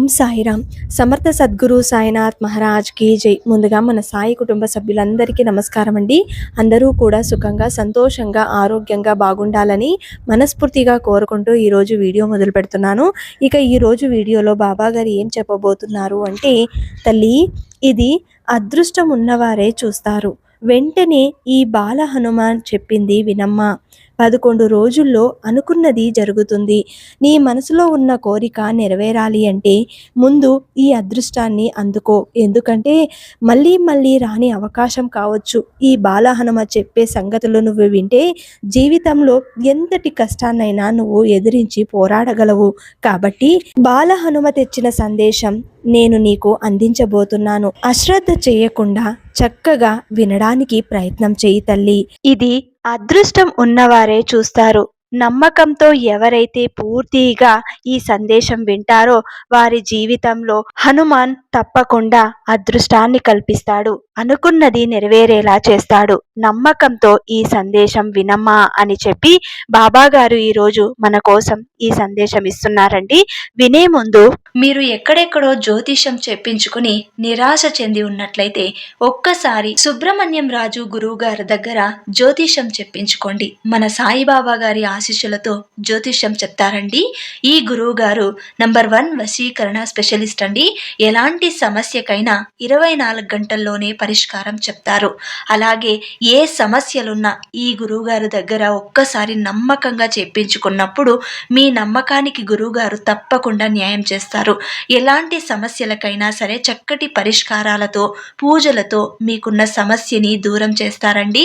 ఓం సాయిరామ్. సమర్థ సద్గురు సాయినాథ్ మహారాజ్ జై. ముందుగా మన సాయి కుటుంబ సభ్యులందరికీ నమస్కారం అండి. అందరూ కూడా సుఖంగా సంతోషంగా ఆరోగ్యంగా బాగుండాలని మనస్ఫూర్తిగా కోరుకుంటూ ఈరోజు వీడియో మొదలు పెడుతున్నాను. ఇక ఈరోజు వీడియోలో బాబా గారు ఏం చెప్పబోతున్నారు అంటే తల్లి ఇది అదృష్టం ఉన్నవారే చూస్తారు. వెంటనే ఈ బాల హనుమాన్ చెప్పింది వినమ్మ. పదకొండు రోజుల్లో అనుకున్నది జరుగుతుంది. నీ మనసులో ఉన్న కోరిక నెరవేరాలి అంటే ముందు ఈ అదృష్టాన్ని అందుకో. ఎందుకంటే మళ్ళీ మళ్ళీ రాని అవకాశం కావచ్చు. ఈ బాలహనుమ చెప్పే సంగతులు నువ్వు వింటే జీవితంలో ఎంతటి కష్టాన్నైనా నువ్వు ఎదిరించి పోరాడగలవు. కాబట్టి బాలహనుమ తెచ్చిన సందేశం నేను నీకు అందించబోతున్నాను. అశ్రద్ధ చేయకుండా చక్కగా వినడానికి ప్రయత్నం చేయి తల్లి. ఇది అదృష్టం ఉన్నవారే చూస్తారు. నమ్మకంతో ఎవరైతే పూర్తిగా ఈ సందేశం వింటారో వారి జీవితంలో హనుమాన్ తప్పకుండా అదృష్టాన్ని కల్పిస్తాడు. అనుకున్నది నెరవేరేలా చేస్తాడు. నమ్మకంతో ఈ సందేశం వినమ్మా అని చెప్పి బాబాగారు ఈరోజు మన కోసం ఈ సందేశం ఇస్తున్నారండి. వినే ముందు మీరు ఎక్కడెక్కడో జ్యోతిషం చెప్పించుకుని నిరాశ చెంది ఉన్నట్లయితే ఒక్కసారి సుబ్రహ్మణ్యం రాజు గురువు గారి దగ్గర జ్యోతిషం చెప్పించుకోండి. మన సాయిబాబా గారి ఆశీస్సులతో జ్యోతిష్యం చెప్తారండి. ఈ గురువు గారు నంబర్ వన్ వశీకరణ స్పెషలిస్ట్ అండి. ఎలాంటి సమస్యకైనా ఇరవై నాలుగు గంటల్లోనే పరిష్కారం చెప్తారు. అలాగే ఏ సమస్యలున్నా ఈ గురువుగారు దగ్గర ఒక్కసారి నమ్మకంగా చెప్పించుకున్నప్పుడు మీ నమ్మకానికి గురువుగారు తప్పకుండా న్యాయం చేస్తారు. ఎలాంటి సమస్యలకైనా సరే చక్కటి పరిష్కారాలతో పూజలతో మీకున్న సమస్యని దూరం చేస్తారండి.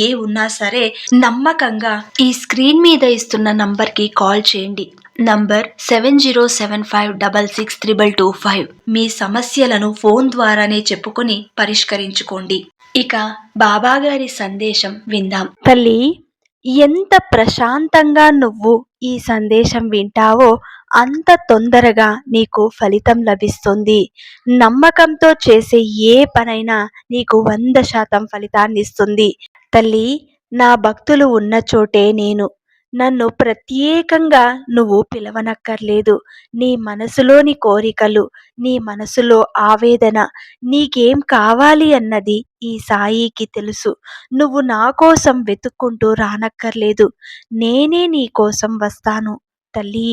ఏ ఉన్నా సరే నమ్మకంగా ఈ స్క్రీన్ మీద ఇస్తున్న నంబర్కి కాల్ చేయండి. Number seven zero seven five double six triple two five. మీ సమస్యలను ఫోన్ ద్వారానే చెప్పుకొని పరిష్కరించుకోండి. ఇక బాబాగారి సందేశం విందాం. తల్లి ఎంత ప్రశాంతంగా నువ్వు ఈ సందేశం వింటావో అంత తొందరగా నీకు ఫలితం లభిస్తుంది. నమ్మకంతో చేసే ఏ పనైనా నీకు వంద శాతం ఫలితాన్ని ఇస్తుంది తల్లి నా భక్తులు ఉన్న చోటే నేను. నన్ను ప్రత్యేకంగా నువ్వు పిలవనక్కర్లేదు. నీ మనసులోని కోరికలు నీ మనసులో ఆవేదన నీకేం కావాలి అన్నది ఈ సాయికి తెలుసు. నువ్వు నా కోసం వెతుక్కుంటూ రానక్కర్లేదు. నేనే నీ కోసం వస్తాను. తల్లి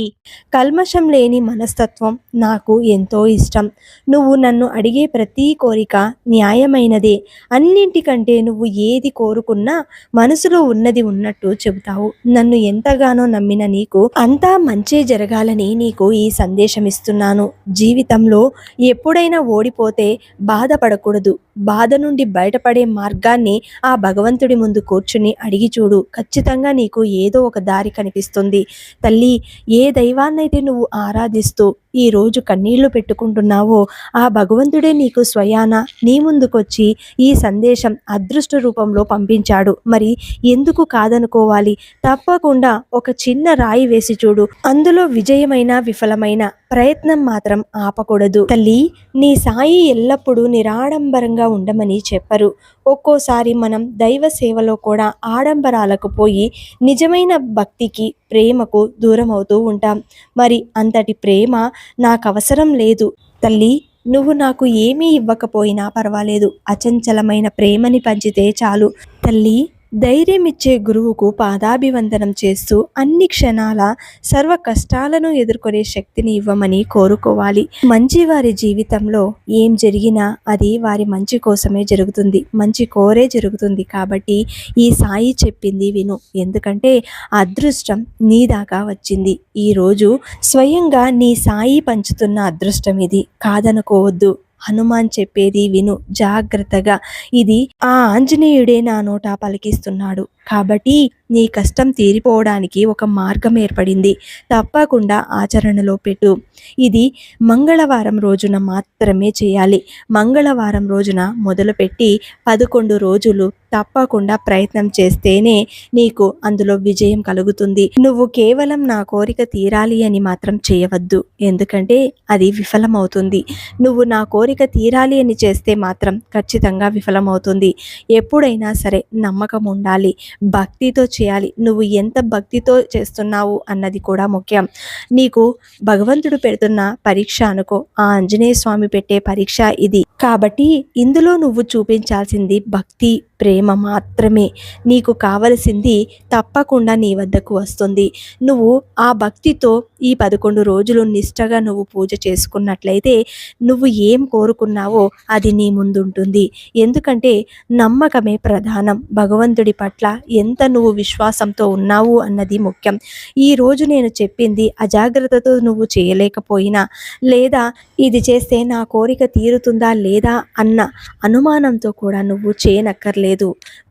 కల్మషం లేని మనస్తత్వం నాకు ఎంతో ఇష్టం. నువ్వు నన్ను అడిగే ప్రతి కోరిక న్యాయమైనదే. అన్నింటికంటే నువ్వు ఏది కోరుకున్నా మనసులో ఉన్నది ఉన్నట్టు చెబుతావు. నన్ను ఎంతగానో నమ్మిన నీకు అంతా మంచే జరగాలని నీకు ఈ సందేశం ఇస్తున్నాను జీవితంలో ఎప్పుడైనా ఓడిపోతే బాధపడకూడదు. బాధ నుండి బయటపడే మార్గాన్ని ఆ భగవంతుడి ముందు కూర్చుని అడిగి చూడు. ఖచ్చితంగా నీకు ఏదో ఒక దారి కనిపిస్తుంది. తల్లి ఏ దైవాన్నైతే నువ్వు ఆరాధిస్తూ ఈరోజు కన్నీళ్ళు పెట్టుకుంటున్నావో ఆ భగవంతుడే నీకు స్వయాన నీ ముందుకొచ్చి ఈ సందేశం అదృష్ట రూపంలో పంపించాడు. మరి ఎందుకు కాదనుకోవాలి? తప్పకుండా ఒక చిన్న రాయి వేసి చూడు. అందులో విజయమైన విఫలమైన ప్రయత్నం మాత్రం ఆపకూడదు. తల్లి నీ సాయి ఎల్లప్పుడూ నిరాడంబరంగా ఉండమని చెప్పరు. ఒక్కోసారి మనం దైవ సేవలో కూడా ఆడంబరాలకు పోయి నిజమైన భక్తికి ప్రేమకు దూరం అవుతూ ఉంటాం. మరి అంతటి ప్రేమ నాకు అవసరం లేదు. తల్లి నువ్వు నాకు ఏమీ ఇవ్వకపోయినా పర్వాలేదు. అచంచలమైన ప్రేమని పంచితే చాలు. తల్లి ధైర్యమిచ్చే గురువుకు పాదాభివందనం చేస్తూ అన్ని క్షణాల సర్వ కష్టాలను ఎదుర్కొనే శక్తిని ఇవ్వమని కోరుకోవాలి. మంచి వారి జీవితంలో ఏం జరిగినా అది వారి మంచి కోసమే జరుగుతుంది. మంచి కోరే జరుగుతుంది కాబట్టి ఈ సాయి చెప్పింది విను. ఎందుకంటే అదృష్టం నీ దాకా వచ్చింది. ఈరోజు స్వయంగా నీ సాయి పంచుతున్న అదృష్టం ఇది. కాదనుకోవద్దు. హనుమాన్ చెప్పేది విను జాగ్రత్తగా. ఇది ఆ ఆంజనేయుడే నా నోట పలికిస్తున్నాడు. కాబట్టి నీ కష్టం తీరిపోవడానికి ఒక మార్గం ఏర్పడింది. తప్పకుండా ఆచరణలో పెట్టు. ఇది మంగళవారం రోజున మాత్రమే చేయాలి. మంగళవారం రోజున మొదలుపెట్టి పదకొండు రోజులు తప్పకుండా ప్రయత్నం చేస్తేనే నీకు అందులో విజయం కలుగుతుంది. నువ్వు కేవలం నా కోరిక తీరాలి అని మాత్రం చేయవద్దు. ఎందుకంటే అది విఫలమవుతుంది. నువ్వు నా కోరిక తీరాలి అని చేస్తే మాత్రం ఖచ్చితంగా విఫలమవుతుంది. ఎప్పుడైనా సరే నమ్మకం ఉండాలి. భక్తితో చేయాలి. నువ్వు ఎంత భక్తితో చేస్తున్నావు అన్నది కూడా ముఖ్యం. నీకు భగవంతుడు పెడుతున్న పరీక్ష అనుకో. ఆ ఆంజనేయ స్వామి పెట్టే పరీక్ష ఇది. కాబట్టి ఇందులో నువ్వు చూపించాల్సింది భక్తి ప్రేమ మాత్రమే. నీకు కావలసింది తప్పకుండా నీ వద్దకు వస్తుంది. నువ్వు ఆ భక్తితో ఈ పదకొండు రోజులు నిష్టగా నువ్వు పూజ చేసుకున్నట్లయితే నువ్వు ఏం కోరుకున్నావో అది నీ ముందుంటుంది. ఎందుకంటే నమ్మకమే ప్రధానం. భగవంతుడి పట్ల ఎంత నువ్వు విశ్వాసంతో ఉన్నావు అన్నది ముఖ్యం. ఈ రోజు నేను చెప్పింది అజాగ్రత్తతో నువ్వు చేయలేకపోయినా లేదా ఇది చేస్తే నా కోరిక తీరుతుందా లేదా అన్న అనుమానంతో కూడా నువ్వు చేయనక్కర్లేదు. లేదు.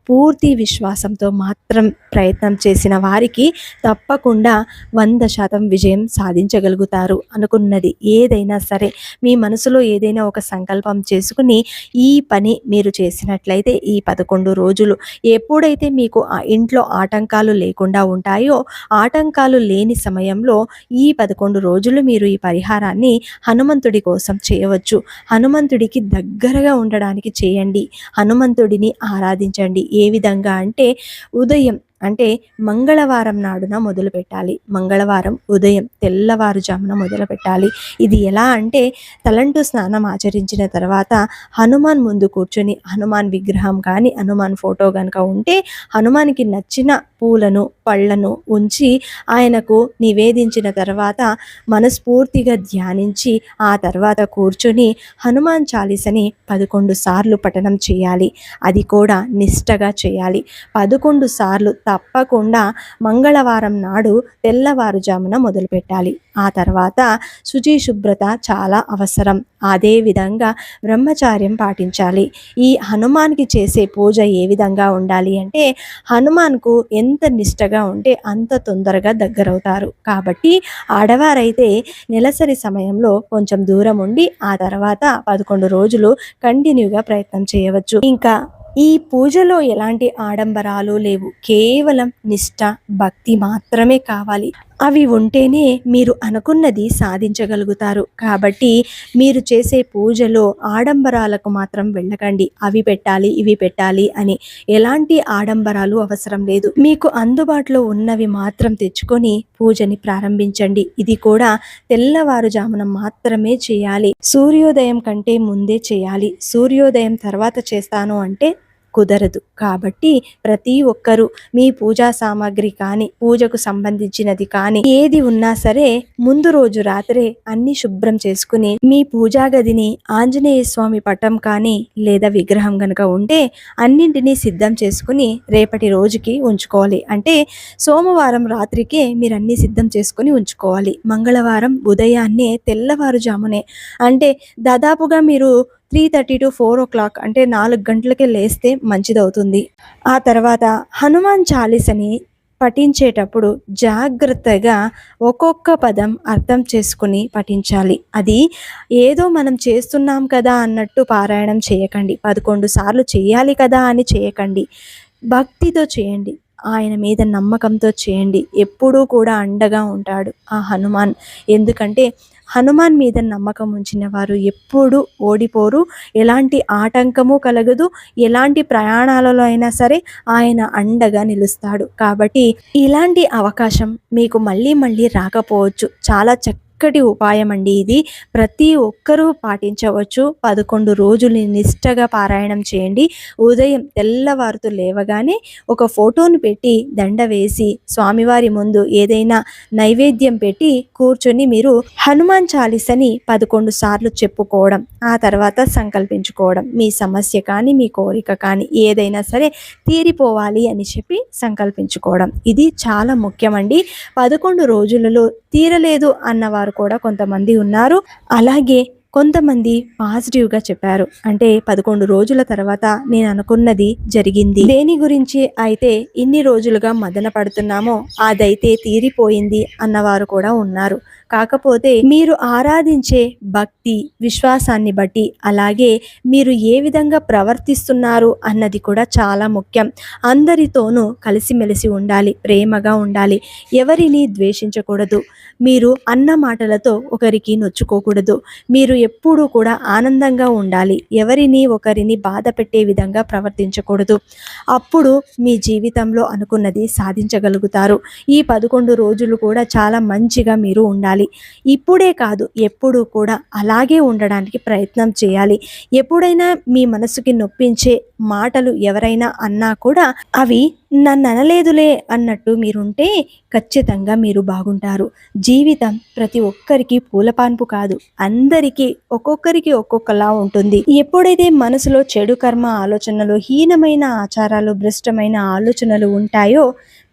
పూర్తి విశ్వాసంతో మాత్రం ప్రయత్నం చేసిన వారికి తప్పకుండా వంద శాతం విజయం సాధించగలుగుతారు అనుకున్నది. ఏదైనా సరే మీ మనసులో ఏదైనా ఒక సంకల్పం చేసుకుని ఈ పని మీరు చేసినట్లయితే ఈ పదకొండు రోజులు ఎప్పుడైతే మీకు ఆ ఇంట్లో ఆటంకాలు లేకుండా ఉంటాయో ఆటంకాలు లేని సమయంలో ఈ పదకొండు రోజులు మీరు ఈ పరిహారాన్ని హనుమంతుడి కోసం చేయవచ్చు. హనుమంతుడికి దగ్గరగా ఉండడానికి చేయండి. హనుమంతుడిని ఆరాధించండి. ఏ విధంగా అంటే ఉదయం అంటే మంగళవారం నాడున మొదలు పెట్టాలి. మంగళవారం ఉదయం తెల్లవారుజామున మొదలు పెట్టాలి. ఇది ఎలా అంటే తలంటూ స్నానం ఆచరించిన తర్వాత హనుమాన్ ముందు కూర్చొని హనుమాన్ విగ్రహం కానీ హనుమాన్ ఫోటో కనుక ఉంటే హనుమాన్కి నచ్చిన పూలను పళ్ళను ఉంచి ఆయనకు నివేదించిన తర్వాత మనస్ఫూర్తిగా ధ్యానించి ఆ తర్వాత కూర్చొని హనుమాన్ చాలీసని పదకొండు సార్లు పఠనం చేయాలి. అది కూడా నిష్టగా చేయాలి. పదకొండు సార్లు తప్పకుండా మంగళవారం నాడు తెల్లవారుజామున మొదలుపెట్టాలి. ఆ తర్వాత శుచి శుభ్రత చాలా అవసరం. అదే విధంగా బ్రహ్మచార్యం పాటించాలి. ఈ హనుమాన్కి చేసే పూజ ఏ విధంగా ఉండాలి అంటే హనుమాన్కు ఎంత నిష్టగా ఉంటే అంత తొందరగా దగ్గరవుతారు. కాబట్టి ఆడవారైతే నెలసరి సమయంలో కొంచెం దూరం ఉండి ఆ తర్వాత పదకొండు రోజులు కంటిన్యూగా ప్రయత్నం చేయవచ్చు. ఇంకా ఈ పూజలో ఎలాంటి ఆడంబరాలు లేవు. కేవలం నిష్ట భక్తి మాత్రమే కావాలి. అవి ఉంటేనే మీరు అనుకున్నది సాధించగలుగుతారు. కాబట్టి మీరు చేసే పూజలో ఆడంబరాలకు మాత్రం వెళ్ళకండి. అవి పెట్టాలి ఇవి పెట్టాలి అని ఎలాంటి ఆడంబరాలు అవసరం లేదు. మీకు అందుబాటులో ఉన్నవి మాత్రం తెచ్చుకొని పూజని ప్రారంభించండి. ఇది కూడా తెల్లవారుజామున మాత్రమే చేయాలి. సూర్యోదయం కంటే ముందే చేయాలి. సూర్యోదయం తర్వాత చేస్తాను అంటే కుదరదు. కాబట్టి ప్రతి ఒక్కరూ మీ పూజా సామాగ్రి కానీ పూజకు సంబంధించినది కానీ ఏది ఉన్నా సరే ముందు రోజు రాత్రే అన్ని శుభ్రం చేసుకుని మీ పూజా గదిని ఆంజనేయ స్వామి పటం కానీ లేదా విగ్రహం గనక ఉంటే అన్నింటినీ సిద్ధం చేసుకుని రేపటి రోజుకి ఉంచుకోవాలి. అంటే సోమవారం రాత్రికే మీరు అన్ని సిద్ధం చేసుకుని ఉంచుకోవాలి. మంగళవారం ఉదయాన్నే తెల్లవారుజామునే. అంటే దాదాపుగా మీరు three thirty to four o'clock అంటే నాలుగు గంటలకే లేస్తే మంచిదవుతుంది. ఆ తర్వాత హనుమాన్ చాలీసని పఠించేటప్పుడు జాగ్రత్తగా ఒక్కొక్క పదం అర్థం చేసుకుని పఠించాలి. అది ఏదో మనం చేస్తున్నాం కదా అన్నట్టు పారాయణం చేయకండి. పదకొండు సార్లు చేయాలి కదా అని చేయకండి. భక్తితో చేయండి. ఆయన మీద నమ్మకంతో చేయండి. ఎప్పుడూ కూడా అండగా ఉంటాడు ఆ హనుమాన్. ఎందుకంటే హనుమాన్ మీద నమ్మకం ఉంచిన వారు ఎప్పుడూ ఓడిపోరు. ఎలాంటి ఆటంకము కలగదు. ఎలాంటి ప్రయాణాలలో అయినా సరే ఆయన అండగా నిలుస్తాడు. కాబట్టి ఇలాంటి అవకాశం మీకు మళ్ళీ మళ్ళీ రాకపోవచ్చు. చాలా చక్క చక్కటి ఉపాయం అండి ఇది. ప్రతి ఒక్కరూ పాటించవచ్చు. పదకొండు రోజులు నిష్టగా పారాయణం చేయండి. ఉదయం తెల్లవారుతూ లేవగానే ఒక ఫోటోను పెట్టి దండ వేసి స్వామివారి ముందు ఏదైనా నైవేద్యం పెట్టి కూర్చొని మీరు హనుమాన్ చాలీసని పదకొండు సార్లు చెప్పుకోవడం ఆ తర్వాత సంకల్పించుకోవడం. మీ సమస్య కానీ మీ కోరిక కానీ ఏదైనా సరే తీరిపోవాలి అని చెప్పి సంకల్పించుకోవడం. ఇది చాలా ముఖ్యమండి. పదకొండు రోజులలో తీరలేదు అన్నవారు కూడా కొంతమంది ఉన్నారు. అలాగే కొంతమంది పాజిటివ్గా చెప్పారు. అంటే పదకొండు రోజుల తర్వాత నేను అనుకున్నది జరిగింది. దేని గురించి అయితే ఇన్ని రోజులుగా మదన పడుతున్నామో అదైతే తీరిపోయింది అన్నవారు కూడా ఉన్నారు. కాకపోతే మీరు ఆరాధించే భక్తి విశ్వాసాన్ని బట్టి అలాగే మీరు ఏ విధంగా ప్రవర్తిస్తున్నారు అన్నది కూడా చాలా ముఖ్యం. అందరితోనూ కలిసిమెలిసి ఉండాలి ప్రేమగా ఉండాలి. ఎవరిని ద్వేషించకూడదు. మీరు అన్న మాటలతో ఒకరికి నొచ్చుకోకూడదు. మీరు ఎప్పుడూ కూడా ఆనందంగా ఉండాలి. ఎవరిని ఒకరిని బాధ పెట్టే విధంగా ప్రవర్తించకూడదు. అప్పుడు మీ జీవితంలో అనుకున్నది సాధించగలుగుతారు. ఈ పదకొండు రోజులు కూడా చాలా మంచిగా మీరు ఉండాలి. ఇప్పుడే కాదు ఎప్పుడూ కూడా అలాగే ఉండడానికి ప్రయత్నం చేయాలి. ఎప్పుడైనా మీ మనసుకి నొప్పించే మాటలు ఎవరైనా అన్నా కూడా అవి నన్ను అనలేదులే అన్నట్టు మీరుంటే ఖచ్చితంగా మీరు బాగుంటారు. జీవితం ప్రతి ఒక్కరికి పూలపాన్పు కాదు. అందరికీ ఒక్కొక్కరికి ఒక్కొక్కలా ఉంటుంది. ఎప్పుడైతే మనసులో చెడు కర్మ ఆలోచనలు హీనమైన ఆచారాలు భ్రష్టమైన ఆలోచనలు ఉంటాయో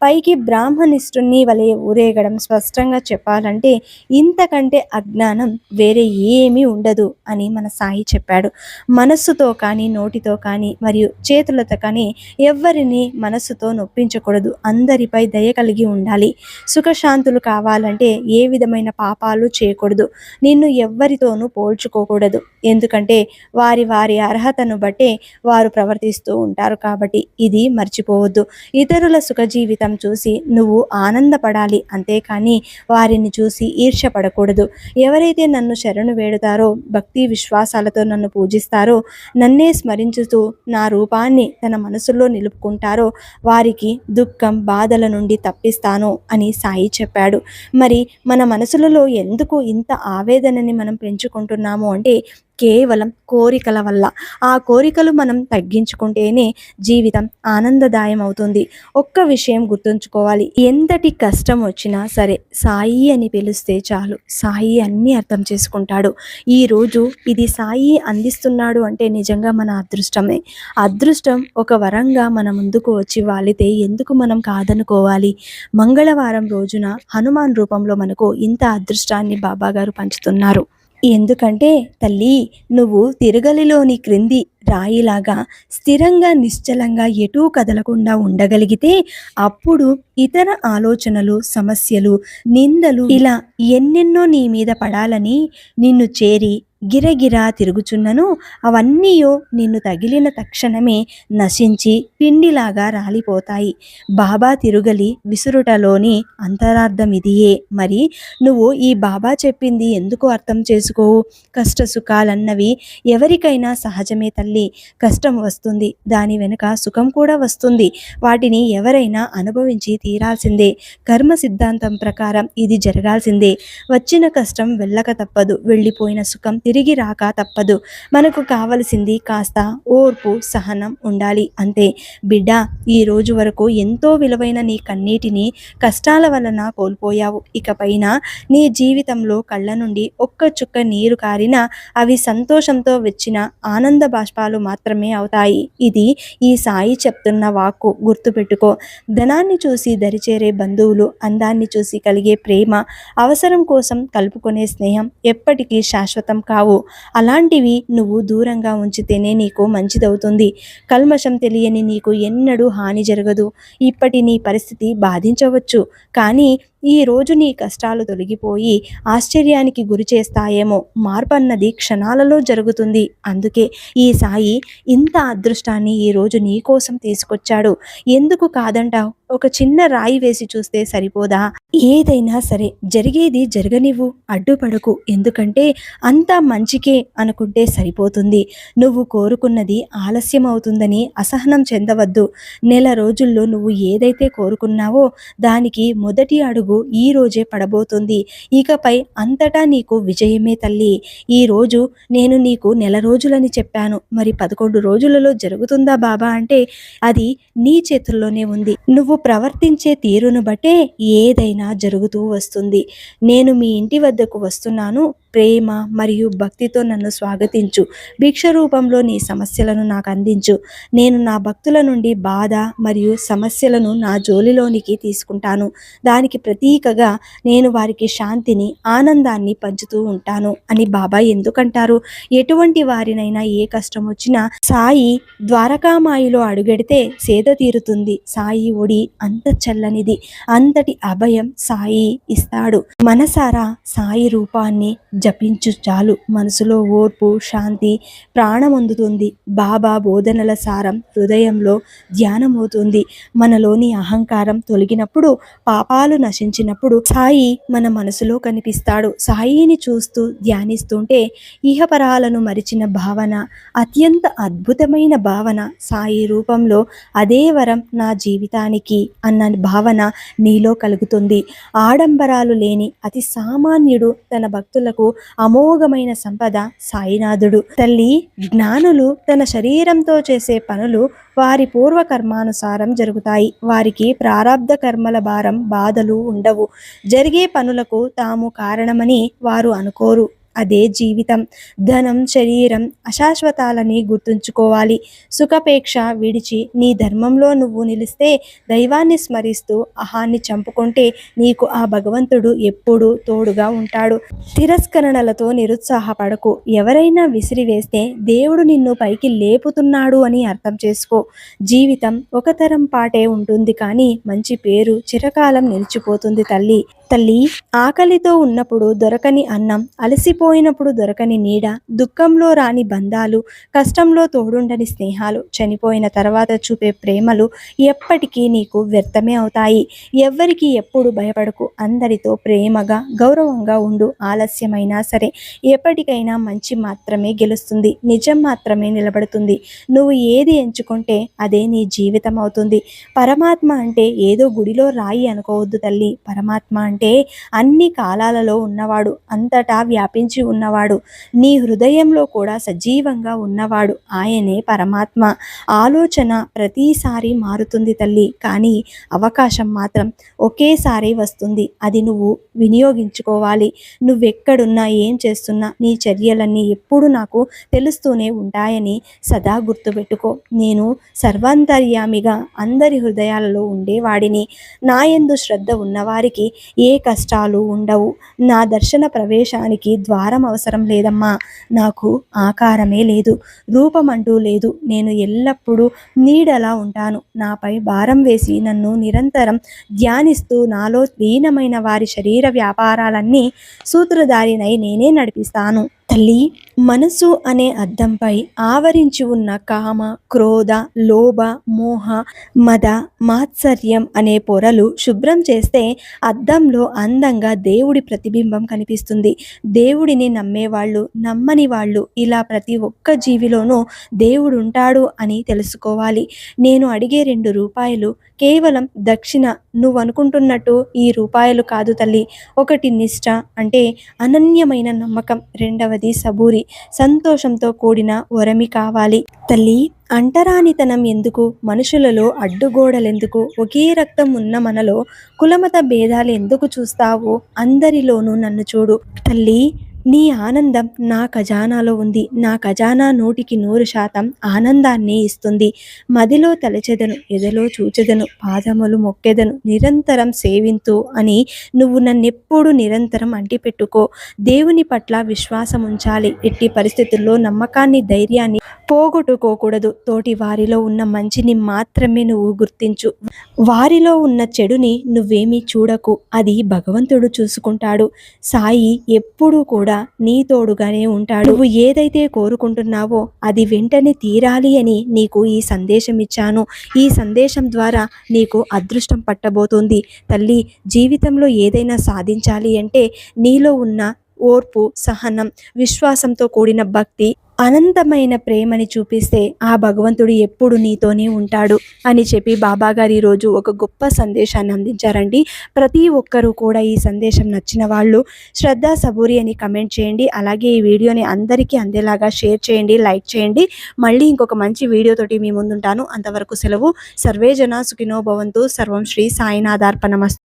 పైకి బ్రాహ్మణిష్ఠుని వలె ఊరేగడం స్పష్టంగా చెప్పాలంటే ఇంతకంటే అజ్ఞానం వేరే ఏమీ ఉండదు అని మన సాయి చెప్పాడు. మనస్సుతో కానీ నోటితో కానీ మరియు చేతులతో కానీ ఎవ్వరిని మనస్సుతో నొప్పించకూడదు. అందరిపై దయ కలిగి ఉండాలి. సుఖశాంతులు కావాలంటే ఏ విధమైన పాపాలు చేయకూడదు. నిన్ను ఎవ్వరితోనూ పోల్చుకోకూడదు. ఎందుకంటే వారి వారి అర్హతను బట్టే వారు ప్రవర్తిస్తూ ఉంటారు కాబట్టి ఇది మర్చిపోవద్దు. ఇతరుల సుఖ జీవితం చూసి నువ్వు ఆనందపడాలి అంతేకాని వారిని చూసి ఈర్ష్యపడకూడదు. ఎవరైతే నన్ను శరణు వేడుతారో భక్తి విశ్వాసాలతో నన్ను పూజిస్తారో నన్నే స్మరించుతూ నా రూపాన్ని తన మనసులో నిలుపుకుంటారో వారికి దుఃఖం బాధల నుండి తప్పిస్తాను అని సాయి చెప్పాడు. మరి మన మనసులలో ఎందుకు ఇంత ఆవేదనని మనం పెంచుకుంటున్నాము అంటే కేవలం కోరికల వల్ల. ఆ కోరికలు మనం తగ్గించుకుంటేనే జీవితం ఆనందదాయం అవుతుంది ఒక్క విషయం గుర్తుంచుకోవాలి. ఎంతటి కష్టం వచ్చినా సరే సాయి అని పిలిస్తే చాలు. సాయి అన్నీ అర్థం చేసుకుంటాడు. ఈరోజు ఇది సాయి అందిస్తున్నాడు అంటే నిజంగా మన అదృష్టమే. అదృష్టం ఒక వరంగా మన ముందుకు వచ్చి వాలితే ఎందుకు మనం కాదనుకోవాలి? మంగళవారం రోజున హనుమాన్ రూపంలో మనకు ఇంత అదృష్టాన్ని బాబాగారు పంచుతున్నారు. ఎందుకంటే తల్లి నువ్వు తిరగలిలోని క్రింది రాయిలాగా స్థిరంగా నిశ్చలంగా ఎటూ కదలకుండా ఉండగలిగితే అప్పుడు ఇతర ఆలోచనలు సమస్యలు నిందలు ఇలా ఎన్నెన్నో నీ మీద పడాలని నిన్ను చేరి గిరగిరా తిరుగుచున్నను. అవన్నీయో నిన్ను తగిలిన తక్షణమే నశించి పిండిలాగా రాలిపోతాయి. బాబా తిరుగలి విసురుటలోని అంతరార్థం ఇదియే. మరి నువ్వు ఈ బాబా చెప్పింది ఎందుకు అర్థం చేసుకోవు? కష్ట సుఖాలన్నవి ఎవరికైనా సహజమే తల్లి. కష్టం వస్తుంది. దాని వెనుక సుఖం కూడా వస్తుంది. వాటిని ఎవరైనా అనుభవించి తీరాల్సిందే. కర్మ సిద్ధాంతం ప్రకారం ఇది జరగాల్సిందే. వచ్చిన కష్టం వెళ్ళక తప్పదు. వెళ్ళిపోయిన సుఖం తిరిగి రాక తప్పదు. మనకు కావలసింది కాస్త ఓర్పు సహనం ఉండాలి. అంతే. బిడ్డ ఈ రోజు వరకు ఎంతో విలువైన నీ కన్నీటిని కష్టాల వలన కోల్పోయావు. ఇకపైన నీ జీవితంలో కళ్ళ నుండి ఒక్క చుక్క నీరు కారినా అవి సంతోషంతో వచ్చిన ఆనంద బాష్పాలు మాత్రమే అవుతాయి. ఇది ఈ సాయి చెప్తున్న వాక్కు గుర్తుపెట్టుకో. ధనాన్ని చూసి దరిచేరే బంధువులు అందాన్ని చూసి కలిగే ప్రేమ అవసరం కోసం కలుపుకునే స్నేహం ఎప్పటికీ శాశ్వతం కావు. అలాంటివి నువ్వు దూరంగా ఉంచితేనే నీకు మంచిదవుతుంది. కల్మషం తెలియని నీకు ఎన్నడూ హాని జరగదు. ఇప్పటి నీ పరిస్థితి బాధించవచ్చు. కానీ ఈ రోజు నీ కష్టాలు తొలగిపోయి ఆశ్చర్యానికి గురి చేస్తాయేమో. మార్పన్నది క్షణాలలో జరుగుతుంది. అందుకే ఈ సాయి ఇంత అదృష్టాన్ని ఈ రోజు నీ కోసం తీసుకొచ్చాడు. ఎందుకు కాదంటావు? ఒక చిన్న రాయి వేసి చూస్తే సరిపోదా? ఏదైనా సరే జరిగేది జరగనివ్వు అడ్డుపడకు. ఎందుకంటే అంతా మంచికే అనుకుంటే సరిపోతుంది. నువ్వు కోరుకున్నది ఆలస్యం అవుతుందని అసహనం చెందవద్దు. నెల రోజుల్లో నువ్వు ఏదైతే కోరుకున్నావో దానికి మొదటి అడుగు ఈ రోజే పడబోతుంది. ఇకపై అంతటా నీకు విజయమే తల్లి. ఈ రోజు నేను నీకు నెల రోజులని చెప్పాను. మరి పదకొండు రోజులలో జరుగుతుందా బాబా అంటే అది నీ చేతుల్లోనే ఉంది. నువ్వు ప్రవర్తించే తీరును బట్టే ఏదైనా జరుగుతూ వస్తుంది. నేను మీ ఇంటి వద్దకు వస్తున్నాను. ప్రేమ మరియు భక్తితో నన్ను స్వాగతించు. భిక్ష రూపంలో నీ సమస్యలను నాకు అందించు. నేను నా భక్తుల నుండి బాధ మరియు సమస్యలను నా జోలిలోనికి తీసుకుంటాను. దానికి ప్రతీకగా నేను వారికి శాంతిని ఆనందాన్ని పంచుతూ ఉంటాను అని బాబా ఎందుకంటారు? ఎటువంటి వారినైనా ఏ కష్టం వచ్చినా సాయి ద్వారకామాయిలో అడుగెడితే సేద తీరుతుంది. సాయి ఒడి అంత చల్లనిది. అంతటి అభయం సాయి ఇస్తాడు. మనసారా సాయి రూపాన్ని జపించు చాలు. మనసులో ఓర్పు శాంతి ప్రాణమందుతుంది. బాబా బోధనల సారం హృదయంలో ధ్యానమవుతుంది. మనలోని అహంకారం తొలగినప్పుడు పాపాలు నశించినప్పుడు సాయి మన మనసులో కనిపిస్తాడు. సాయిని చూస్తూ ధ్యానిస్తుంటే ఇహపరాలను మరిచిన భావన అత్యంత అద్భుతమైన భావన సాయి రూపంలో అదే వరం నా జీవితానికి అన్న భావన నీలో కలుగుతుంది. ఆడంబరాలు లేని అతి సామాన్యుడు తన భక్తులకు అమోఘమైన సంపద సాయినాథుడు. తల్లి జ్ఞానులు తన శరీరంతో చేసే పనులు వారి పూర్వ కర్మానుసారం జరుగుతాయి. వారికి ప్రారంధ కర్మల భారం బాధలు ఉండవు. జరిగే పనులకు తాము కారణమని వారు అనుకోరు. అదే జీవితం. ధనం శరీరం అశాశ్వతాలని గుర్తుంచుకోవాలి. సుఖపేక్ష విడిచి నీ ధర్మంలో నువ్వు నిలిస్తే దైవాన్ని స్మరిస్తూ అహాన్ని చంపుకుంటే నీకు ఆ భగవంతుడు ఎప్పుడూ తోడుగా ఉంటాడు. తిరస్కరణలతో నిరుత్సాహపడకు. ఎవరైనా విసిరివేస్తే దేవుడు నిన్ను పైకి లేపుతున్నాడు అని అర్థం చేసుకో. జీవితం ఒక తరం పాటే ఉంటుంది కానీ మంచి పేరు చిరకాలం నిలిచిపోతుంది తల్లి. తల్లి ఆకలితో ఉన్నప్పుడు దొరకని అన్నం అలసిపో పోయినప్పుడు దొరకని నీడ దుఃఖంలో రాని బంధాలు కష్టంలో తోడుండని స్నేహాలు చనిపోయిన తర్వాత చూపే ప్రేమలు ఎప్పటికీ నీకు వ్యర్థమే అవుతాయి. ఎవ్వరికి ఎప్పుడు భయపడకు. అందరితో ప్రేమగా గౌరవంగా ఉండు. ఆలస్యమైనా సరే ఎప్పటికైనా మంచి మాత్రమే గెలుస్తుంది. నిజం మాత్రమే నిలబడుతుంది. నువ్వు ఏది ఎంచుకుంటే అదే నీ జీవితం అవుతుంది. పరమాత్మ అంటే ఏదో గుడిలో రాయి అనుకోవద్దు తల్లి. పరమాత్మ అంటే అన్ని కాలాలలో ఉన్నవాడు. అంతటా వ్యాపించి ఉన్నవాడు. నీ హృదయంలో కూడా సజీవంగా ఉన్నవాడు ఆయనే పరమాత్మ. ఆలోచన ప్రతిసారి మారుతుంది తల్లి. కానీ అవకాశం మాత్రం ఒకేసారి వస్తుంది. అది నువ్వు వినియోగించుకోవాలి. నువ్వెక్కడున్నా ఏం చేస్తున్నా నీ చర్యలన్నీ ఎప్పుడు నాకు తెలుస్తూనే ఉంటాయని సదా గుర్తుపెట్టుకో. నేను సర్వాంతర్యామిగా అందరి హృదయాలలో ఉండేవాడిని. నాయందు శ్రద్ధ ఉన్నవారికి ఏ కష్టాలు ఉండవు. నా దర్శన ప్రవేశానికి ద్వారం అవసరం లేదమ్మా. నాకు ఆకారమే లేదు రూపం అంటూ లేదు. నేను ఎల్లప్పుడూ నీడలా ఉంటాను. నాపై భారం వేసి నన్ను నిరంతరం ధ్యానిస్తూ నాలో లీనమైన వారి శరీర వ్యాపారాలన్నీ సూత్రధారినై నేనే నడిపిస్తాను. తల్లి మనసు అనే అద్దంపై ఆవరించి ఉన్న కామ క్రోధ లోభ మోహ మద మాత్సర్యం అనే పొరలు శుభ్రం చేస్తే అద్దంలో అందంగా దేవుడి ప్రతిబింబం కనిపిస్తుంది. దేవుడిని నమ్మేవాళ్ళు నమ్మని వాళ్ళు ఇలా ప్రతి ఒక్క జీవిలోనూ దేవుడు ఉంటాడు అని తెలుసుకోవాలి. నేను అడిగే రెండు రూపాయలు కేవలం దక్షిణ నువ్వు అనుకుంటున్నట్టు ఈ రూపాయలు కాదు తల్లి. ఒకటి నిష్ఠ అంటే అనన్యమైన నమ్మకం. రెండవది సబూరి. సంతోషంతో కూడిన వరమి కావాలి. తల్లి అంటరానితనం ఎందుకు? మనుషులలో అడ్డుగోడలెందుకు? ఒకే రక్తం ఉన్న మనలో కులమత భేదాలు ఎందుకు చూస్తావు? అందరిలోనూ నన్ను చూడు. తల్లి నీ ఆనందం నా ఖజానాలో ఉంది. నా ఖజానా నూటికి నూరు శాతం ఆనందాన్ని ఇస్తుంది. మదిలో తలచెదను ఎదలో చూచెదను పాదములు మొక్కెదను నిరంతరం సేవింతు అని నువ్వు నన్నెప్పుడు నిరంతరం అంటిపెట్టుకో. దేవుని పట్ల విశ్వాసం ఉంచాలి. ఎట్టి పరిస్థితుల్లో నమ్మకాన్ని ధైర్యాన్ని పోగొట్టుకోకూడదు. తోటి వారిలో ఉన్న మంచిని మాత్రమే నువ్వు గుర్తించు. వారిలో ఉన్న చెడుని నువ్వేమీ చూడకు. అది భగవంతుడు చూసుకుంటాడు. సాయి ఎప్పుడూ కూడా నీ తోడుగానే ఉంటాడు. నువ్వు ఏదైతే కోరుకుంటున్నావో అది వెంటనే తీరాలి అని నీకు ఈ సందేశం ఇచ్చాను. ఈ సందేశం ద్వారా నీకు అదృష్టం పట్టబోతుంది. తల్లి జీవితంలో ఏదైనా సాధించాలి అంటే నీలో ఉన్న ఓర్పు సహనం విశ్వాసంతో కూడిన భక్తి అనంతమైన ప్రేమని చూపిస్తే ఆ భగవంతుడు ఎప్పుడు నీతోనే ఉంటాడు అని చెప్పి బాబాగారు ఈరోజు ఒక గొప్ప సందేశాన్ని అందించారండి. ప్రతి ఒక్కరూ కూడా ఈ సందేశం నచ్చిన వాళ్ళు శ్రద్ధ సబూరి అని కమెంట్ చేయండి. అలాగే ఈ వీడియోని అందరికీ అందేలాగా షేర్ చేయండి లైక్ చేయండి. మళ్ళీ ఇంకొక మంచి వీడియోతోటి మీ ముందుంటాను. అంతవరకు సెలవు. సర్వేజన సుఖినో భవంతు. సర్వం శ్రీ సాయినాథార్పణమస్తు.